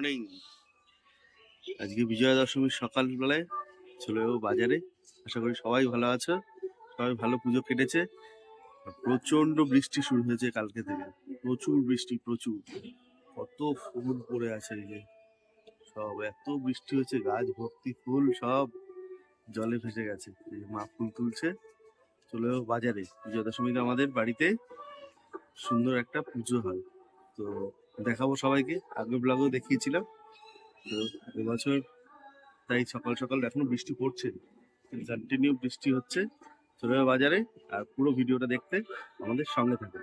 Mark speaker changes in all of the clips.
Speaker 1: Morning আজকে বিজয়া দশমীর সকালবেলায় চলে যাব বাজারে। আশা করি সবাই ভালো আছো, সবাই ভালো পুজো কেটেছে। প্রচণ্ড বৃষ্টি শুরু হয়েছে কালকে থেকে। প্রচুর বৃষ্টি, প্রচুর। কত ফুল পড়ে আছে এই যে। সব এত বৃষ্টি হচ্ছে গাছ ভর্তি ফুল, সব জলে ভেসে গেছে। এই মা ফুল তুলছে। চলে যাব বাজারে। বিজয়া দশমীতে আমাদের বাড়িতে সুন্দর একটা পুজো হয়। তো দেখাবো সবাইকে, আগের ব্লগেও দেখিয়েছিলাম। তো এবছর তাই সকাল সকাল এখনও বৃষ্টি পড়ছে। কন্টিনিউ বৃষ্টি হচ্ছে যাবে বাজারে, আর পুরো ভিডিওটা দেখতে আমাদের সঙ্গে থাকুন।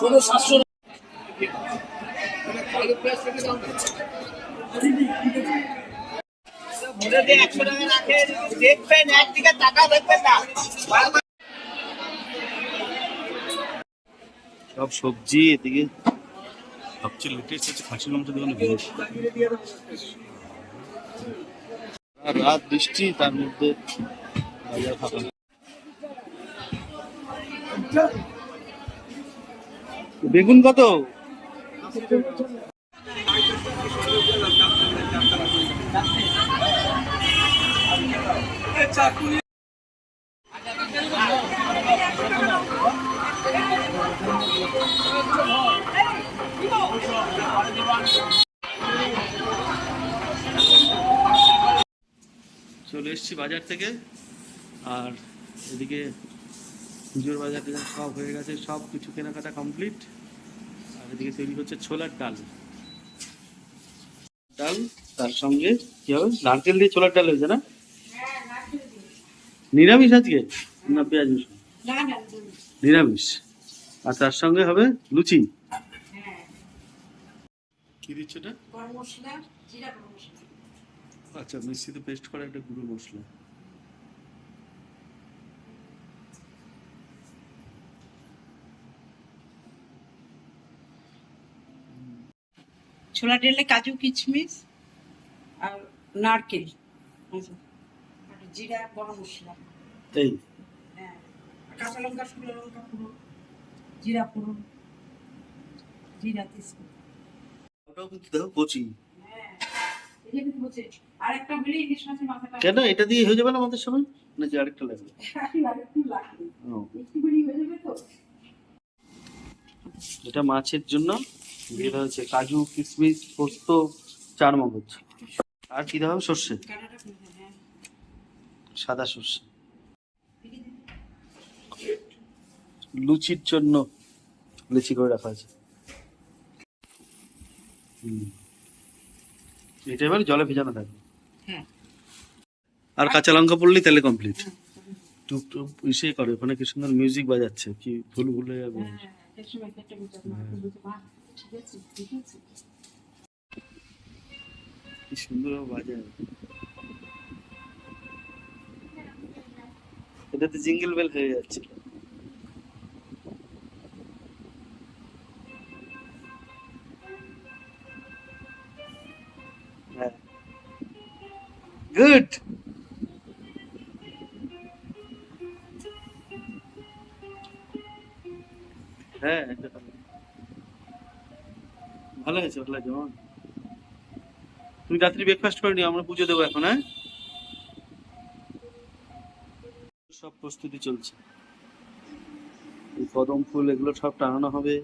Speaker 2: চলো সাতশো
Speaker 1: সব সবজি এদিকে। সবচেয়ে লেটেস্ট হচ্ছে খাসির মাংস দোকানে রাত বৃষ্টি, তার মধ্যে বাজার ফাঁকা বেগুন কত? চলে এসছি বাজার থেকে। আর এদিকে পুজোর বাজার টাজার সব হয়ে গেছে সব কিছু কেনাকাটা কমপ্লিট আর এদিকে তৈরি হচ্ছে ছোলার ডাল। ডাল তার সঙ্গে কি হবে? নারকেল দিয়ে ছোলার ডাল হয়েছে না? নিরামিষ আজকে না পেঁয়াজ রসুন? নিরামিষ। আর তার সঙ্গে হবে লুচি। কি দিচ্ছে এটা?
Speaker 3: মশলা
Speaker 1: আচ্ছা মিক্সিতে পেস্ট করা একটা গুঁড়ো মশলা।
Speaker 3: ছোলা ডালে কাজু কিশমিশ আর নারকেল আচ্ছা। আর জিরা গরম মশলা। হ্যাঁ। কাঁচা লঙ্কা শুকনো লঙ্কা পুরো জিরা পুরো জিরা তেজপাতা।
Speaker 1: ওটাও কিন্তু দেখো কচি।
Speaker 3: হ্যাঁ
Speaker 1: কেন? এটা দিয়ে হয়ে যাবে না আমাদের সময়? নাকি আরেকটা লাগবে?
Speaker 3: হয়ে
Speaker 1: এটা মাছের জন্য দেওয়া হচ্ছে কাজু কিশমিশ পোস্ত চার মগজ আর কি দেওয়া হবে সর্ষে
Speaker 3: হ্যাঁ
Speaker 1: সাদা সর্ষে লুচির জন্য লুচি করে রাখা আছে। এটা এবার জলে ভেজানো থাকবে
Speaker 3: হ্যাঁ
Speaker 1: আর কাঁচা লঙ্কা পড়লেই তাহলে কমপ্লিট
Speaker 3: হ্যাঁ,
Speaker 1: টুক টুক ইসে করে ওখানে কি সুন্দর মিউজিক বাজাচ্ছে কি ভুল ভুলে যাবে
Speaker 3: ঠিক আছে ঠিক আছে
Speaker 1: কি সুন্দর বাজায় এটাতে জিঙ্গল বেল হয়ে যাচ্ছে। হ্যাঁ। হয়েছে তুমি রাত্রি ব্রেকফাস্ট করে নিও আমরা পুজো দেবো এখন হ্যাঁ? সব প্রস্তুতি চলছে। এই কদম ফুল এগুলো সব টানানো হবে।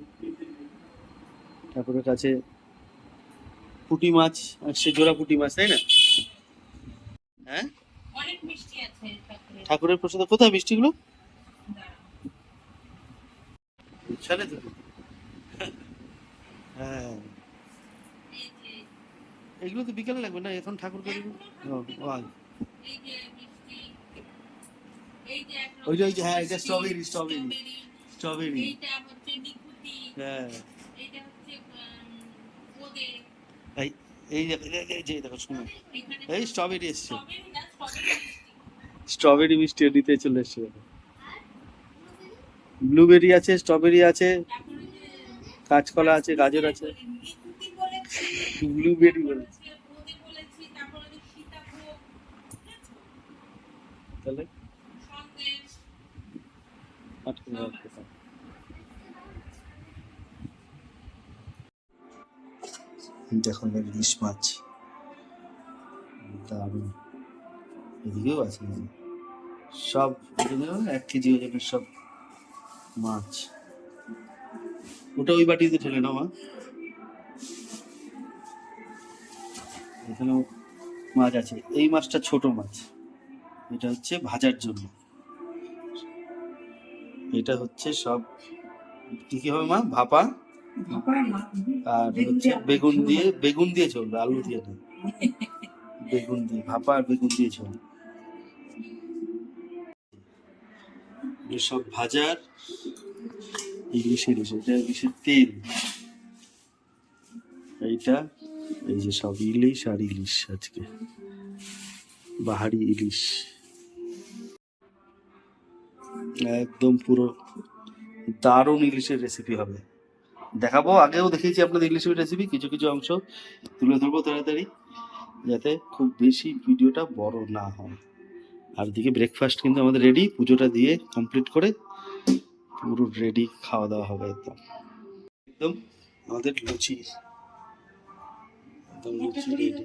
Speaker 1: ঠাকুরের কাছে পুঁটি মাছ সে জোড়া পুঁটি মাছ তাই না? হ্যাঁ?
Speaker 3: মিষ্টি
Speaker 1: ঠাকুরের। প্রসাদ কোথায় মিষ্টিগুলো? সালে তো। হ্যাঁ। এগুলো তো বিকেলে লাগবে না এখন ঠাকুর করে
Speaker 3: এক
Speaker 1: ওই যে, হ্যাঁ, এটা স্ট্রবেরি
Speaker 3: হচ্ছে নিকুতি
Speaker 1: হ্যাঁ। এই দেখো এই স্ট্রবেরি
Speaker 3: স্ট্রবেরি মিষ্টি
Speaker 1: স্ট্রবেরি নিতে চলে এসছে ব্লুবেরি আছে স্ট্রবেরি আছে কাঁচকলা আছে গাজর আছে। ব্লুবেরি বলে
Speaker 3: বলেছি বোঁদে বলেছি তারপরে যে সীতাভোগ ঠিক আছে?
Speaker 1: তাহলে?
Speaker 3: সন্দেশ।
Speaker 1: আটকে দেখো ইলিশ মাছ। দারুণ। এদিকেও আছে সব এক কেজি ওজনের সব মাছ। ওটা ওই বাটিতে ঠেলে না মা এখানেও মাছ আছে। এই মাছটা ছোট মাছ। এটা হচ্ছে ভাজার জন্য। এটা হচ্ছে সব কি কি হবে মা? ভাপা আর হচ্ছে বেগুন দিয়ে বেগুন দিয়ে চলবে আলু দিয়ে না। বেগুন দিয়ে, ভাপা আর বেগুন দিয়ে ঝোল। সব ভাজার ইলিশ ইলিশ এটা ইলিশের তেল। এইটা এই যে সব ইলিশ আর ইলিশ আজকে। বাহারি ইলিশ। একদম পুরো দারুণ ইলিশের রেসিপি হবে। দেখাবো, আগেও দেখিয়েছি আপনাদের ইলিশের রেসিপি কিছু কিছু অংশ তুলে ধরবো তাড়াতাড়ি, যাতে খুব বেশি ভিডিওটা বড় না হয়। আর দিকে ব্রেকফাস্ট কিন্তু আমাদের রেডি পুজোটা দিয়ে কমপ্লিট করে পুরো রেডি খাওয়া দাওয়া হবে একদম। একদম আমাদের লুচি। একদম লুচি ready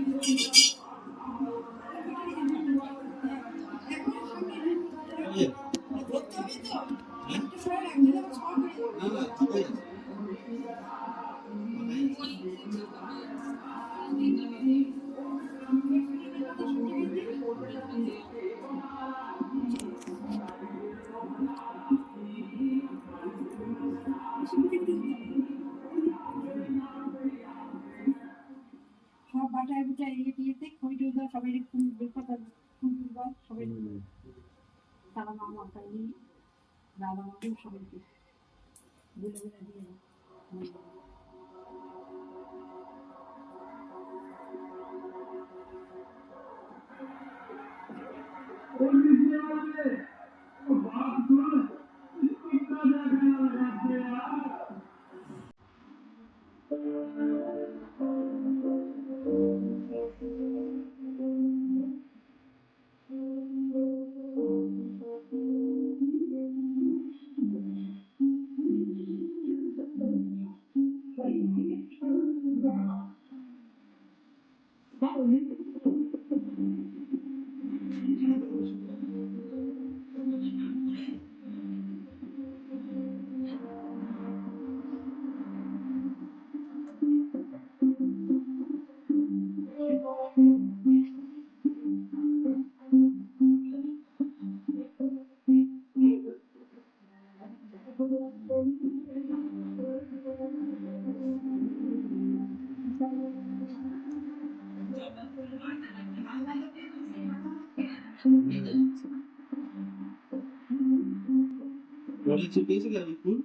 Speaker 3: I'm going to go. so basically I improved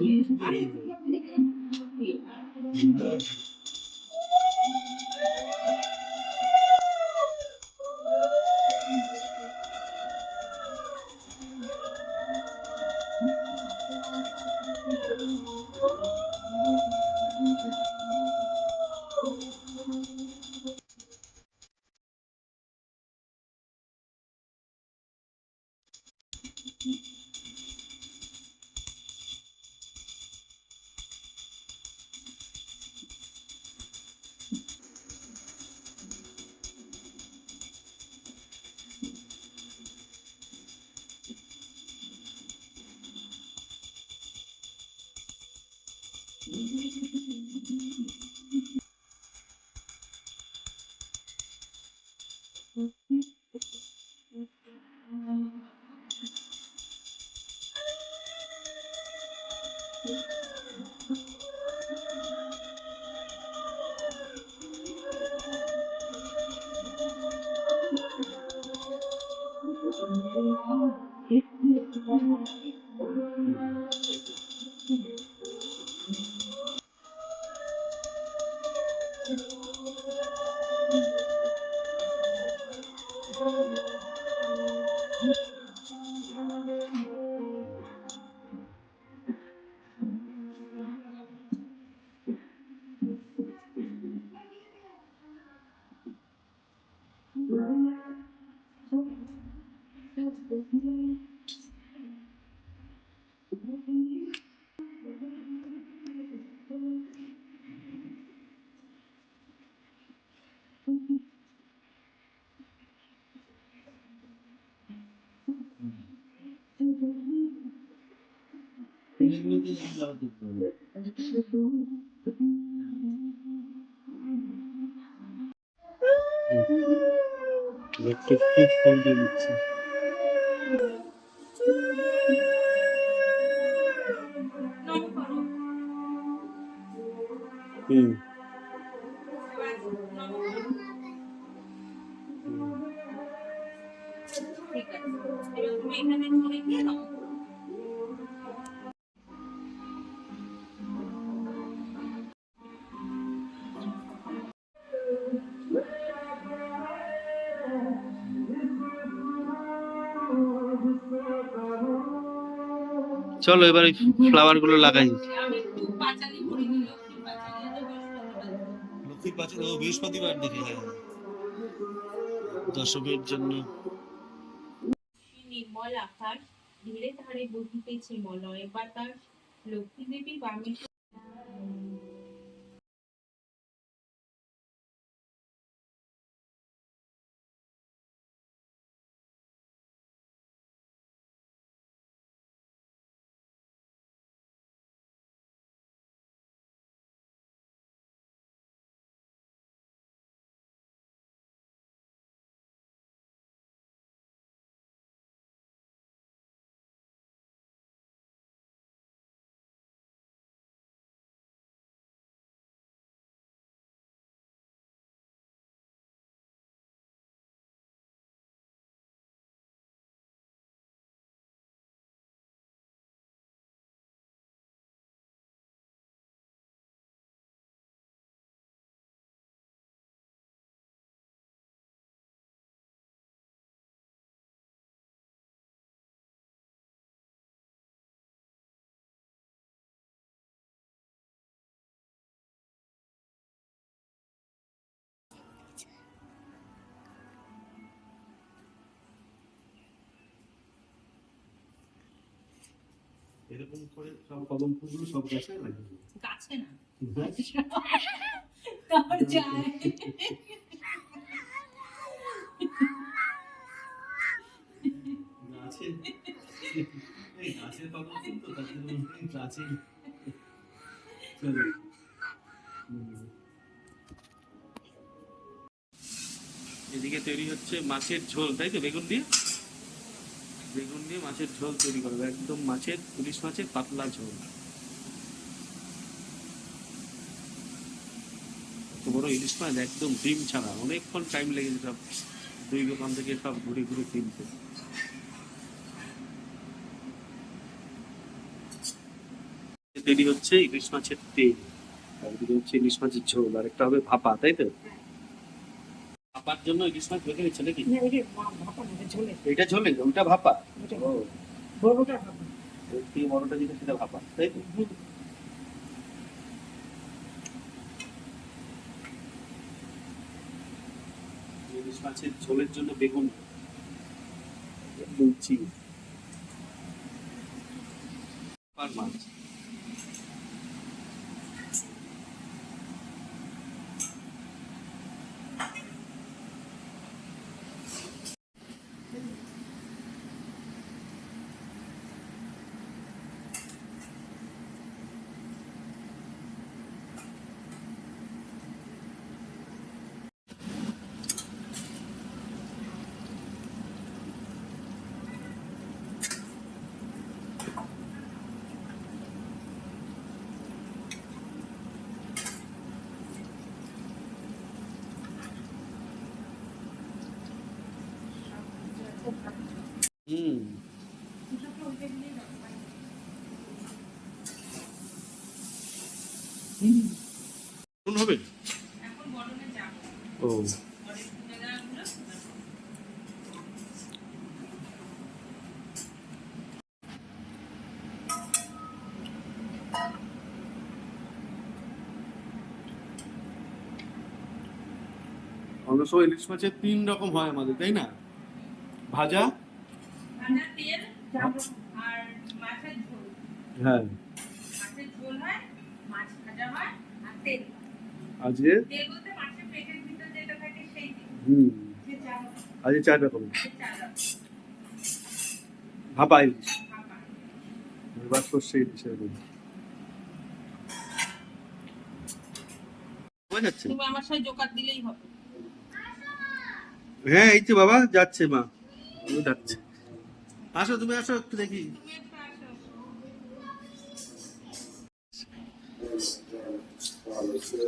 Speaker 3: Freddy.
Speaker 1: লোকটা খুব ফোন দিয়ে দিচ্ছে হুম চলো এবার ওই ফ্লাওয়ারগুলো লাগাই।
Speaker 4: লক্ষ্মীর পাঁচালি বৃহস্পতিবার।
Speaker 1: ও দেখে হ্যাঁ জন্য।
Speaker 4: নির্মল আকাশ ধীরে ধারে বহিতেছে মলয় বাতাস। লক্ষ্মী দেবী বামে
Speaker 1: এরকম করে সব কদম ফুলগুলো সব গাছে লাগে
Speaker 4: গাছে না।
Speaker 3: তারপর
Speaker 1: গাছে? এই গাছের কদম ফুল তো তার জন্য গাছে। চলো। এদিকে তৈরি হচ্ছে মাছের ঝোল তাই তো বেগুন দিয়ে? দিয়ে মাছের ঝোল তৈরি করবে, একদম মাছের, ইলিশ মাছের পাতলা ঝোল। বড় ইলিশ মাছ, একদম ডিম ছাড়া। অনেকক্ষণ টাইম লেগেছে সব দুই দোকান থেকে সব ঘুরে ঘুরে কিনতে। তৈরি হচ্ছে ইলিশ মাছের তেল, আর হচ্ছে ইলিশ মাছের ঝোল আর একটা হবে ভাপা, তাই তো? ভাপার জন্য ইলিশ মাছ বেঁকে গেছে নাকি?
Speaker 3: না, ওই ভাপা না, ঝোলে।
Speaker 1: এটা ঝোলে ওটা ভাপা? ও।
Speaker 3: বড়টা ভাপা।
Speaker 1: এর বড়টা যেটা সেটা ভাপা তাই তো? ইলিশ মাছের ঝোলের জন্য বেগুন আর মাছ হুম নুন হবে? ও।
Speaker 4: পরে
Speaker 1: অন্য সময় ইলিশ মাছের তিন রকম হয় আমাদের তাই না? ভাজা? হ্যাঁ
Speaker 4: মাছের ঝোল হয় মাছ ভাজা হয় আর তেল
Speaker 1: আজকে? হুম। আজকে চার রকম। ভাপা ইলিশ। বাস করছে ইলিশ এরকম
Speaker 4: তুমি আমার সাথে জোকার দিলেই হবে।
Speaker 1: হ্যাঁ এই তো বাবা যাচ্ছে মা। যাচ্ছে। আসো তুমি আসো একটু দেখি।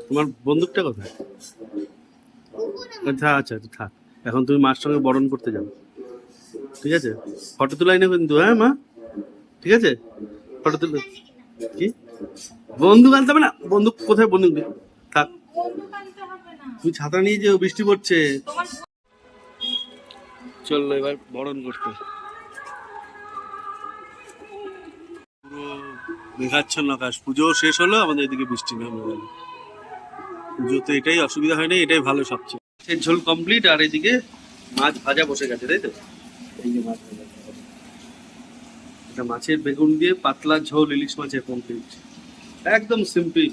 Speaker 1: তোমার বন্দুকটা কোথায়? আচ্ছা আচ্ছা আচ্ছা, থাক। এখন তুমি মার সঙ্গে বরণ করতে যাও ঠিক আছে? ফটো তোলাই না কিন্তু হ্যাঁ মা? ঠিক আছে? ফটো তুলে কি? বন্দুক আনতে হবে না? বন্দুক কোথায় বন্দুক থাক। তুমি ছাতা নিয়ে যেও বৃষ্টি পড়ছে। চলল এবার বরণ করতে। মেঘাচ্ছন্ন আকাশ। পুজো শেষ হলো আমাদের এদিকে বৃষ্টি নেমে গেল পুজোতে এটাই অসুবিধা হয় না এটাই ভালো সবচেয়ে। মাছের ঝোল কমপ্লিট আর এদিকে মাছ ভাজা বসে গেছে তাই তো? এই যে মাছ ভাজা। এটা মাছের বেগুন দিয়ে পাতলা ঝোল ইলিশ মাছের কমপ্লিট একদম সিম্পল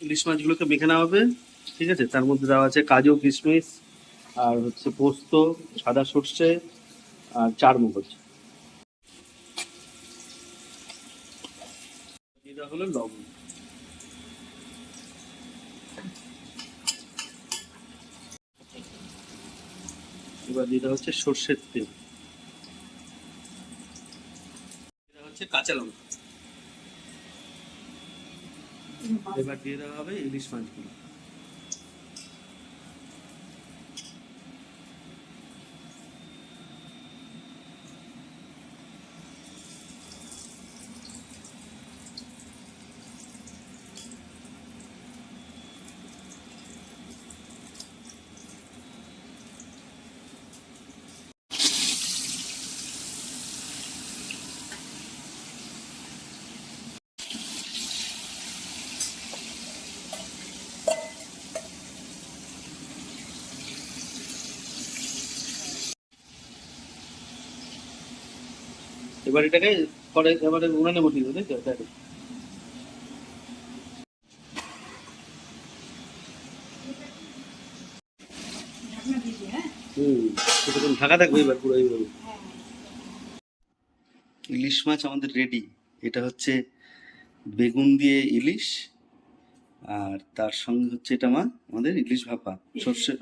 Speaker 1: ইলিশ মাছগুলোকে মেখে নেওয়া হবে ঠিক আছে? তার মধ্যে দেওয়া আছে কাজু কিশমিশ আর হচ্ছে পোস্ত সাদা সর্ষে আর চার মগজ। হলো লবণ। এবার যেটা হচ্ছে সর্ষের তেল। এটা হচ্ছে কাঁচা লঙ্কা। এবার দিয়ে দেওয়া হবে ইলিশ মাছগুলো। এবার এটাকে পরে এবারে উনানে বসিয়ে দেবো তাই তো? হুম ঢাকা থাকবে এবার পুরো এইভাবে। ইলিশ মাছ আমাদের রেডি এটা হচ্ছে বেগুন দিয়ে ইলিশ আর তার সঙ্গে হচ্ছে এটা মা আমাদের ইলিশ ভাপা সর্ষে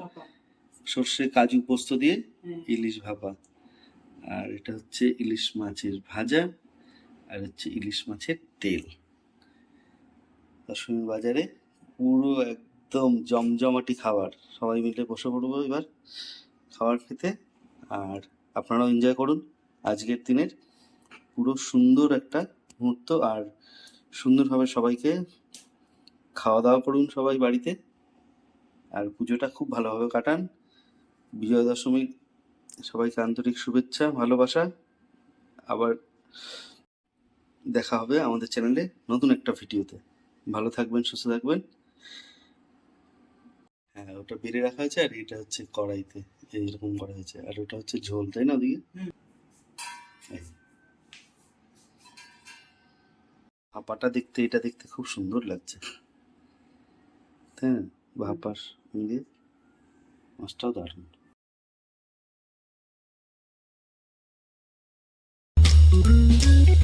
Speaker 1: সর্ষে কাজু পোস্ত দিয়ে
Speaker 3: হ্যাঁ।
Speaker 1: ইলিশ ভাপা। আর এটা হচ্ছে ইলিশ মাছের ভাজা, আর হচ্ছে ইলিশ মাছের তেল। দশমী বাজারে পুরো একদম জমজমাটি খাবার। সবাই মিলে বসে পড়ব এবার খাবার খেতে। আর আপনারাও এনজয় করুন আজকের দিনের পুরো সুন্দর একটা মুহূর্ত। আর সুন্দরভাবে সবাইকে খাওয়া দাওয়া করুন সবাই বাড়িতে। আর পুজোটা খুব ভালোভাবে কাটান। বিজয়া দশমীর সবাইকে আন্তরিক শুভেচ্ছা ভালোবাসা। আবার দেখা হবে আমাদের চ্যানেলে নতুন একটা ভিডিওতে। ভালো থাকবেন সুস্থ থাকবেন। হ্যাঁ ওটা বেড়ে রাখা হয়েছে আর এটা হচ্ছে কড়াইতে। এইরকম করা হয়েছে। আর ওটা হচ্ছে ঝোল তাই না ওদিকে। ভাপাটা দেখতে এটা দেখতে খুব সুন্দর লাগছে। না? ভাপার সঙ্গে মাছটাও দারুণ। Mm-hmm.